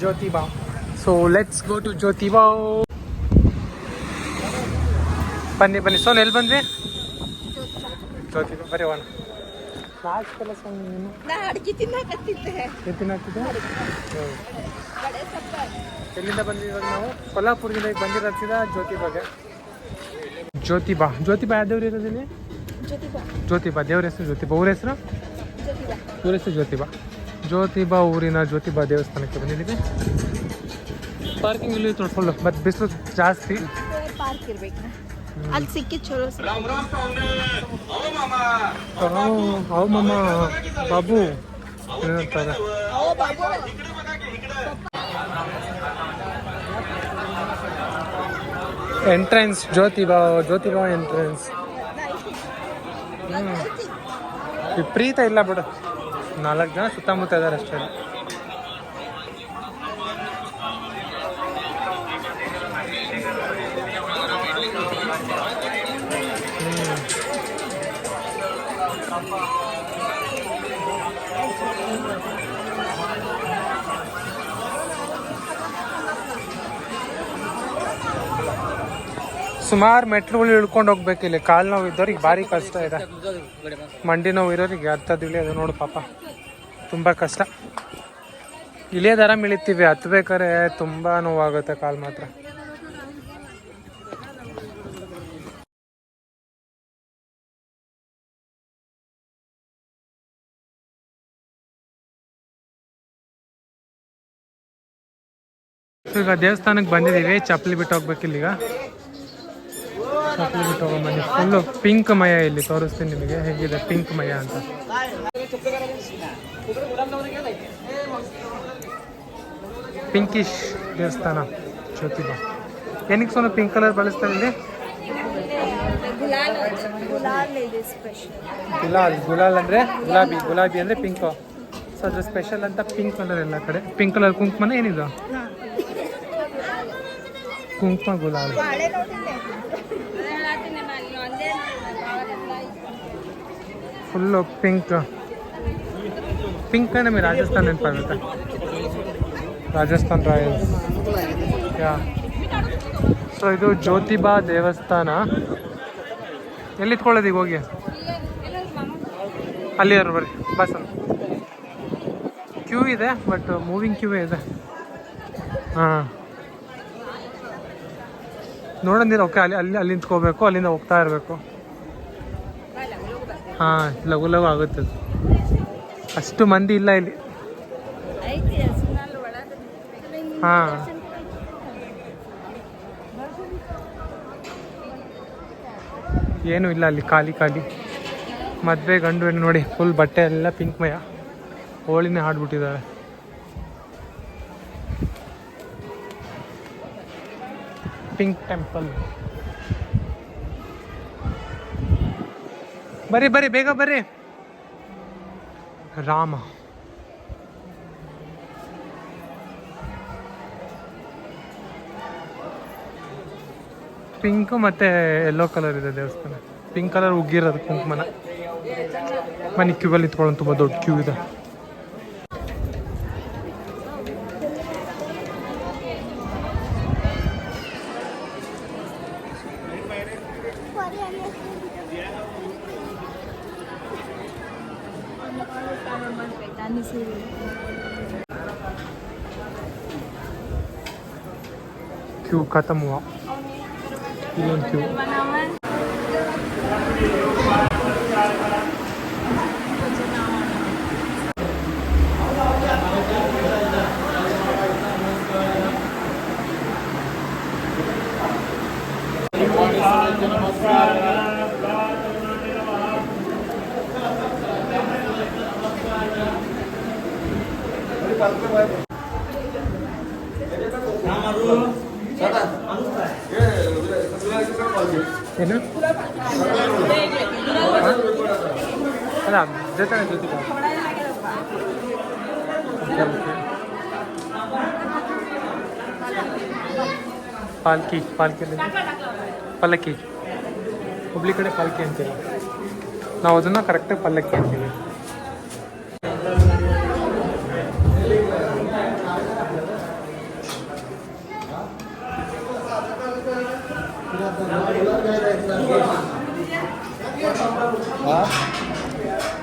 Jyotiba. So let's go to Jyotiba. ಬನ್ನಿ ಬನ್ನಿ. ಸೋನ್ ಎಲ್ಲಿ ಬಂದ್ವಿ? ಜ್ಯೋತಿಬಾ ಬರೀ ಒನ್ ಲಾಸ್ಟ್ ಎಲ್ಲ ಸೋನ್ ತಿನ್ನಕತ್ತಿದ್ದೆ ಎಲ್ಲಿಂದ ಬಂದ್ವಿ ಇವಾಗ ನಾವು? ಕೊಲ್ಲಾಪುರದಿಂದ ಈಗ ಬಂದಿರತ್ತಿದ ಜ್ಯೋತಿಬಾಗೆ. ಜ್ಯೋತಿಬಾ. ಜ್ಯೋತಿಬಾ ಯಾವ ದೇವ್ರು ಇರೋದಿಲ್ಲಿ ಜ್ಯೋತಿಬಾ. ಜ್ಯೋತಿಬಾ. ದೇವ್ರ ಹೆಸರು ಜ್ಯೋತಿಬಾ. ಊರ ಹೆಸರು? ಊರ ಹೆಸರು ಜ್ಯೋತಿಬಾ. ಜ್ಯೋತಿಬಾ ಊರಿನ ಜ್ಯೋತಿಬಾ ದೇವಸ್ಥಾನಕ್ಕೆ ಬಂದಿದ್ದೀವಿ. ಪಾರ್ಕಿಂಗ್ ಇಲ್ಲಿ ಫುಲ್ಲು ಮತ್ತು ಬಿಸಿಲು ಜಾಸ್ತಿ. ಪಾರ್ಕ್ ಇರ್ಬೇಕು. ಅಲ್ಲಿ ಸಿಕ್ಕಿ ಚಲೋ ಅವು ಮಮ್ಮ ಬಾಬು. ಏನಂತಾರೆ ಎಂಟ್ರೆನ್ಸ್ ಜ್ಯೋತಿಬಾ ಜ್ಯೋತಿಬಾ ಎಂಟ್ರೆನ್ಸ್ ವಿಪರೀತ ಇಲ್ಲ ಬಿಡು. ನಾಲ್ಕು ಜನ ಸುತ್ತಮುತ್ತ ಇದ್ದಾರೆ ಅಷ್ಟೇ. ಸುಮಾರು ಮೆಟ್ಲುಗಳು ಇಳ್ಕೊಂಡು ಹೋಗ್ಬೇಕು ಇಲ್ಲಿ. ಕಾಲು ನೋವು ಇದ್ದವ್ರಿಗೆ ಭಾರಿ ಕಷ್ಟ ಇದೆ. ಮಂಡಿ ನೋವು ಇರೋರಿಗೆ ಹತ್ತದು ಅದು ನೋಡು ಪಾಪ. ತುಂಬ ಕಷ್ಟ. ಇಲ್ಲೇ ದರ ಮಿಳಿತೀವಿ. ಹತ್ಬೇಕಾದ್ರೆ ತುಂಬ ನೋವಾಗುತ್ತೆ ಕಾಲು ಮಾತ್ರ. ಈಗ ದೇವಸ್ಥಾನಕ್ಕೆ ಬಂದಿದ್ದೀವಿ. ಚಪ್ಪಲಿ ಬಿಟ್ಟು ಹೋಗ್ಬೇಕು ಇಲ್ಲಿಗ ಚಪ್ಪಲಿ ಬಿಟ್ಟು ಹೋಗೊಂಬನ್ನಿ ಫುಲ್ಲು ಪಿಂಕ್ ಮಯ ಇಲ್ಲಿ ತೋರಿಸ್ತೀನಿ ನಿಮಗೆ. ಹೇಗಿದೆ ಪಿಂಕ್ ಮಯ ಅಂತ? ಪಿಂಕಿಶ್ ದೇವಸ್ಥಾನ, ಜ್ಯೋತಿಬ. ಏನಕ್ಕೆ ಸೋನು ಪಿಂಕ್ ಕಲರ್ ಬಳಸ್ತಾರೆ ಇಲ್ಲಿ ಗುಲಾಲ್ ಗುಲಾಲ್ ಅಂದರೆ ಗುಲಾಬಿ ಗುಲಾಬಿ ಅಂದರೆ ಪಿಂಕು ಸೊ ಅದ್ರ ಸ್ಪೆಷಲ್ ಅಂತ ಪಿಂಕ್ ಕಲರ್ ಎಲ್ಲ ಕಡೆ. ಪಿಂಕ್ ಕಲರ್ ಕುಂಕುಮನ ಏನಿದು? ಕುಂಕುಮ ಗುಲಾಬಿ ಫುಲ್ಲು ಪಿಂಕ್ ಪಿಂಕ್ ನಮಗೆ ರಾಜಸ್ಥಾನ ನೆನಪಾಗುತ್ತೆ. ರಾಜಸ್ಥಾನ್ ರಾಯಲ್ಸ್. ಯಾ ಸೊ ಇದು ಜ್ಯೋತಿಬಾ ದೇವಸ್ಥಾನ. ಎಲ್ಲಿತ್ಕೊಳ್ಳೋದು ಈಗ ಹೋಗಿ? ಅಲ್ಲಿ ಬರ್ರಿ. ಬಸ್ ಕ್ಯೂ ಇದೆ ಬಟ್ ಮೂವಿಂಗ್ ಕ್ಯೂ ಇದೆ. ಹಾಂ. ನೋಡಂದಿರ, ಓಕೆ, ಅಲ್ಲಿ ಅಲ್ಲಿ ಅಲ್ಲಿ ನಿಂತ್ಕೋಬೇಕು, ಅಲ್ಲಿಂದ ಹೋಗ್ತಾ ಇರಬೇಕು. ಹಾಂ, ಲಘು ಲಘು ಆಗುತ್ತೆ ಅಷ್ಟು ಮಂದಿ ಇಲ್ಲ ಇಲ್ಲಿ. ಹಾಂ. ಏನೂ ಇಲ್ಲ ಅಲ್ಲಿ, ಖಾಲಿ ಖಾಲಿ. ಮದುವೆ ಗಂಡು ನೋಡಿ ಫುಲ್ ಬಟ್ಟೆ ಎಲ್ಲ ಪಿಂಕ್ ಮಯ. ಹೋಳಿನೇ ಹಾಡ್ಬಿಟ್ಟಿದ್ದಾರೆ. ಪಿಂಕ್ ಟೆಂಪಲ್ ಬರ್ರಿ ಬರ್ರಿ ಬೇಗ ಬರ್ರಿ ರಾಮ ಪಿಂಕ್ ಮತ್ತೆ ಯೆಲ್ಲೋ ಕಲರ್ ಇದೆ ದೇವಸ್ಥಾನ. ಪಿಂಕ್ ಕಲರ್ ಉಗ್ಗಿರೋದು ಕುಂಕುಮನ. ಮನೆ ಕ್ಯೂವಲ್ಲಿ ಇತ್ಕೊಳ್ಳೋಣ ತುಂಬ ದೊಡ್ಡ ಕ್ಯೂ ಇದೆ. ಕ್ಯೂ ಖತಮ್ ಹುआ ಇಲ್ಲೊಂದು ಕ್ಯೂ ಏನು ಅಲ್ಲ ಜೊತೆ ಜೊತೆ ಪಾಲ್ಕಿ ಪಾಲ್ಕಿ ಪಲ್ಲಕ್ಕಿ ಹುಬ್ಳಿ ಕಡೆ ಪಾಲ್ಕಿ ಅಂತೀವಿ ನಾವು ಅದನ್ನು ಕರೆಕ್ಟಾಗಿ ಪಲ್ಲಕ್ಕಿ ಅಂತೀವಿ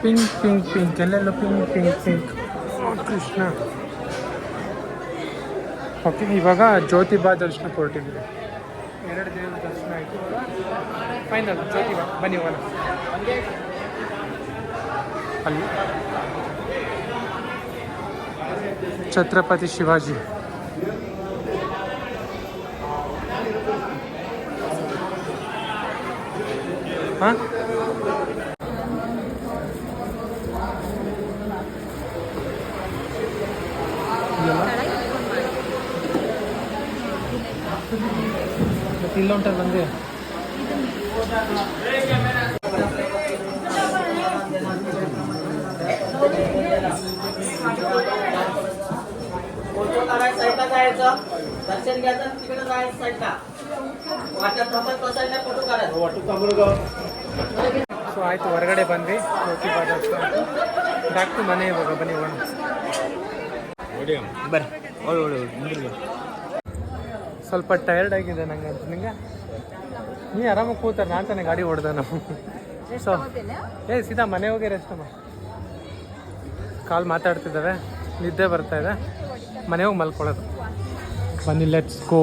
ಪಿಂಕ್ ಪಿಂಕ್ ಪಿಂಕ್ ಎಲ್ಲೆಲ್ಲೋ pink pink pink Krishna okay ಇವಾಗ ಜ್ಯೋತಿಬಾ ದರ್ಶನ ಹೊರಟಿದ್ದೀವಿ ಎರಡು ದೇವರ ದರ್ಶನ ಆಯಿತು ಫೈನಲ್ ಜ್ಯೋತಿಬಾ ಬನ್ನಿ ಹೋಗೋಣ ಅಲ್ಲಿ ಛತ್ರಪತಿ ಶಿವಾಜಿ ಹಾಂ ಇಲ್ಲೊಂಟ ಬಂದೆ फोटो काढायला साईडला जायचं दर्शन घ्यायचं आणि तिकडे जायचं साईडला वाटत थांबत बसायला फोटो काढायचा ಸೊ ಆಯಿತು ಹೊರಗಡೆ ಬಂದ್ವಿ ಜ್ಯೋತಿಬಾ ದರ್ಶನ ಆಯ್ತು ಡಾಕ್ಟ್ರು ಮನೆ ಇವಾಗ ಬನ್ನಿ ಹೋಗೋಣ ಬರ್ರಿ ಸ್ವಲ್ಪ ಟೈರ್ಡ್ ಆಗಿದೆ ನಂಗೆ ಅಂತ ನಿಂಗೆ? ನೀ ಆರಾಮಾಗಿ ಕೂತಾರೆ ನಾನು ತಾನೇ ಗಾಡಿ ಹೊಡೆದ ನಾವು ಸೊ ಏ ಸೀದಾ ಮನೆ ಹೋಗಿ ರೆಸ್ಟ್ ಕಾಲ್ ಮಾತಾಡ್ತಿದ್ದಾವೆ ನಿದ್ದೆ ಬರ್ತಾ ಇದೆ. ಮನೆ ಹೋಗಿ ಮಲ್ಕೊಳ್ಳೋದು. ಬನ್ನಿ ಲೆಟ್ಸ್ ಗೋ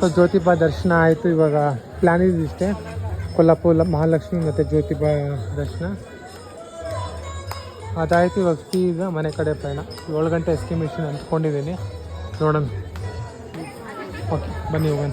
ಸೊ ಜ್ಯೋತಿಬಾ ದರ್ಶನ ಆಯಿತು ಇವಾಗ. ಪ್ಲ್ಯಾನ್ ಇಷ್ಟೇ. ಕೊಲ್ಲಾಪುರ ಮಹಾಲಕ್ಷ್ಮಿ ಮತ್ತು ಜ್ಯೋತಿಬಾ ದರ್ಶನ. ಅದಾಯಿತು ಇವಾಗ ಸೀದಾ ಮನೆ ಕಡೆ ಪ್ರಯಾಣ. ಏಳು ಗಂಟೆ ಎಸ್ಟಿಮೇಷನ್ ಅಂದ್ಕೊಂಡಿದ್ದೀನಿ ನೋಡೋಣ. ಓಕೆ ಬನ್ನಿ ಹೋಗೋಣ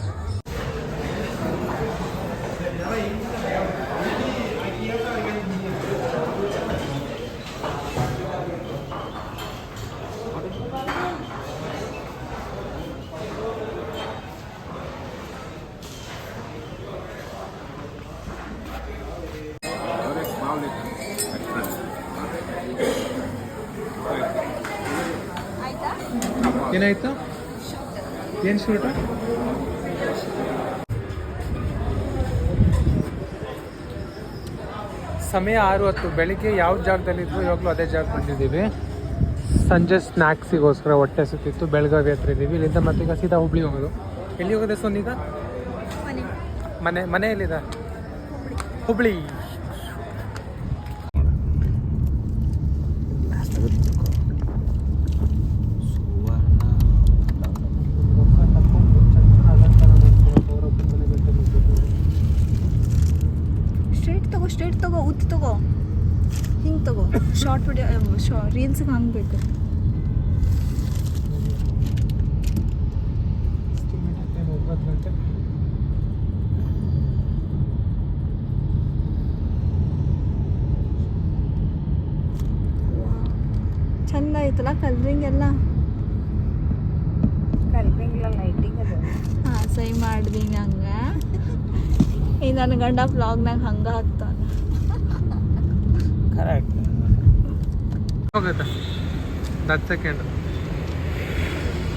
ಆಯ್ತಾ ಏನಾಯ್ತು ಏನು ಶೂಟ ಸಮಯ ಆರು ಹತ್ತು. ಬೆಳಿಗ್ಗೆ ಯಾವ ಜಾಗದಲ್ಲಿದ್ವು ಇವಾಗಲೂ ಅದೇ ಜಾಗ ಬಂದಿದ್ದೀವಿ. ಸಂಜೆ ಸ್ನ್ಯಾಕ್ಸಿಗೋಸ್ಕರ ಹೊಟ್ಟೆ ಸುತ್ತಿತ್ತು ಬೆಳಗಾವಿ ಹತ್ರ ಇದ್ದೀವಿ. ಇಲ್ಲಿಂದ ಮತ್ತೆ ಈಗ ಸೀದಾ ಹುಬ್ಳಿ ಹೋಗೋದು. ಎಲ್ಲಿ ಹೋಗೋದೆ ಸೊನ್ನೀಗ ಮನೆ. ಮನೆ ಮನೆ ಎಲ್ಲಿದೆ? ಹುಬ್ಳಿ. ಶಾರ್ಟ್ ವಿಡಿಯೋ ಶಾ ರೀಲ್ಸ್ಗೆ ಹಂಗೆ ಬೇಕು. ಚಂದ ಆಯ್ತಲ್ಲ ಕಲ್ರಿಂಗ್ ಎಲ್ಲ? ಕಲ್ರಿಂಗ್ ಲೈಟಿಂಗ್ ಅದು. ಹಾಂ ಸೈ ಮಾಡಿದಿ ಹಂಗೆ ಈ ನನ್ನ ಗಂಡ ಬ್ಲಾಗ್ನಾಗ ಹಂಗೆ ಹಾಕ್ತಾನೆ. ಕರೆಕ್ಟ್ ಹೋಗುತ್ತೆ. ದಟ್ ಸೆಕೆಂಡ್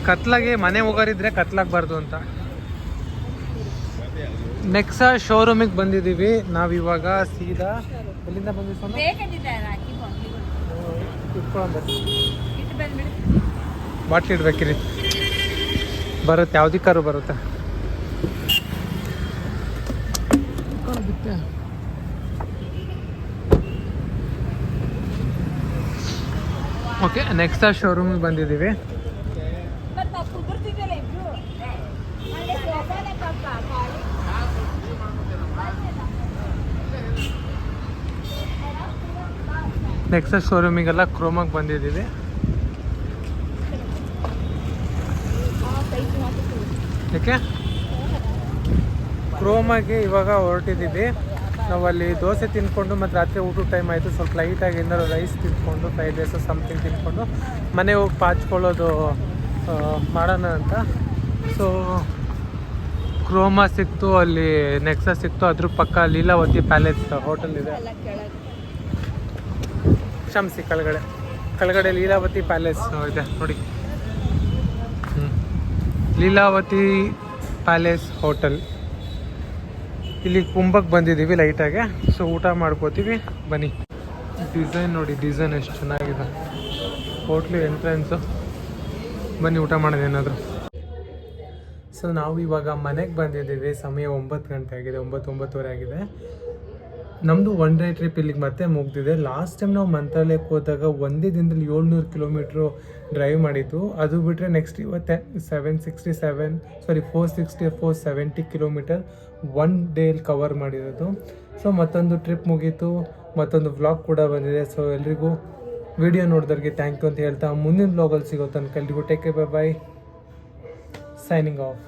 ಕತ್ಲಾಗೆ ಮನೆ ಹೋಗೋರಿದ್ರೆ ಕತ್ಲಾಗಬಾರ್ದು ಅಂತ. ನೆಕ್ಸಾ ಶೋರೂಮಿಗೆ ಬಂದಿದ್ದೀವಿ ನಾವಿವಾಗ ಸೀದಾ ಎಲ್ಲಿಂದ ಸೋನ? ಬಾಟ್ಲಿ ಇಡ್ಬೇಕಿರಿ. ಬರುತ್ತೆ ಯಾವ್ದಕ್ಕಾರು ಬರುತ್ತೆ. ಓಕೆ ನೆಕ್ಸ್ಟ್ ಶೋರೂಮಿಗೆ ಬಂದಿದ್ದೀವಿ. ನೆಕ್ಸ್ಟ್ ಶೋರೂಮಿಗೆಲ್ಲ ಕ್ರೋಮಾಗಿ ಬಂದಿದ್ದೀವಿ. ಓಕೆ ಕ್ರೋಮಾಗೆ ಇವಾಗ ಹೊರಟಿದ್ದೀವಿ. ನಾವು ಅಲ್ಲಿ ದೋಸೆ ತಿಂದ್ಕೊಂಡು ಮತ್ತು ರಾತ್ರಿ ಊಟದ ಟೈಮ್ ಆಯಿತು. ಸ್ವಲ್ಪ ಲೈಟಾಗಿ ಏನಾದ್ರು ರೈಸ್ ತಿನ್ಕೊಂಡು ಫ್ರೈಡ್ ರೈಸು ಸಮಥಿಂಗ್ ತಿನ್ಕೊಂಡು ಮನೆ ಹೋಗಿ ಪಾಚ್ಕೊಳ್ಳೋದು ಮಾಡೋಣ ಅಂತ. ಸೊ ಕ್ರೋಮಾ ಸಿಕ್ತು, ಅಲ್ಲಿ ನೆಕ್ಸಾ ಸಿಕ್ತು. ಅದ್ರ ಪಕ್ಕ ಲೀಲಾವತಿ ಪ್ಯಾಲೇಸ್ ಹೋಟೆಲ್ ಇದೆ. ಕ್ಷಮಿಸಿ, ಕೆಳಗಡೆ. ಕೆಳಗಡೆ ಲೀಲಾವತಿ ಪ್ಯಾಲೇಸ್ ಇದೆ, ನೋಡಿ. ಲೀಲಾವತಿ ಪ್ಯಾಲೇಸ್ ಹೋಟೆಲ್ ಇಲ್ಲಿ ಕುಂಭಕ್ಕೆ ಬಂದಿದ್ದೀವಿ ಲೈಟಾಗೆ ಸೊ ಊಟ ಮಾಡ್ಕೋತೀವಿ. ಬನ್ನಿ. ಡಿಸೈನ್ ನೋಡಿ ಡಿಸೈನ್ ಎಷ್ಟು ಚೆನ್ನಾಗಿದೆ. ಹೋಟ್ಲು ಎಂಟ್ರೆನ್ಸು ಬನ್ನಿ, ಊಟ ಮಾಡೋದು ಏನಾದರೂ. ಸೊ ನಾವು ಇವಾಗ ಮನೆಗೆ ಬಂದಿದ್ದೀವಿ. ಸಮಯ ಒಂಬತ್ತು ಗಂಟೆ ಆಗಿದೆ ಒಂಬತ್ತು ಒಂಬತ್ತುವರೆ ಆಗಿದೆ. ನಮ್ಮದು ಒನ್ ಡೇ ಟ್ರಿಪ್ ಇಲ್ಲಿಗೆ ಮತ್ತೆ ಮುಗ್ದಿದೆ. ಲಾಸ್ಟ್ ಟೈಮ್ ನಾವು ಮಂತ್ರಾಲಯಕ್ಕೆ ಹೋದಾಗ ಒಂದೇ ದಿನದಲ್ಲಿ ಏಳ್ನೂರು ಕಿಲೋಮೀಟ್ರು ಡ್ರೈವ್ ಮಾಡಿದ್ದು. ಅದು ಬಿಟ್ಟರೆ ನೆಕ್ಸ್ಟ್ ಇವತ್ತೆ seven sixty seven sorry four sixty four seventy kilometre one daily cover ಮಾಡಿರೋದು. ಸೊ ಮತ್ತೊಂದು ಟ್ರಿಪ್ ಮುಗೀತು. ಮತ್ತೊಂದು ವ್ಲಾಗ್ ಕೂಡ ಬಂದಿದೆ. ಸೊ ಎಲ್ರಿಗೂ ವಿಡಿಯೋ ನೋಡಿದವ್ರಿಗೆ ಥ್ಯಾಂಕ್ ಯು ಅಂತ ಹೇಳ್ತಾ ಮುಂದಿನ ವ್ಲಾಗಲ್ಲಿ ಸಿಗೋ ತನಕ ಎಲ್ರಿಗೂ take bye bye signing off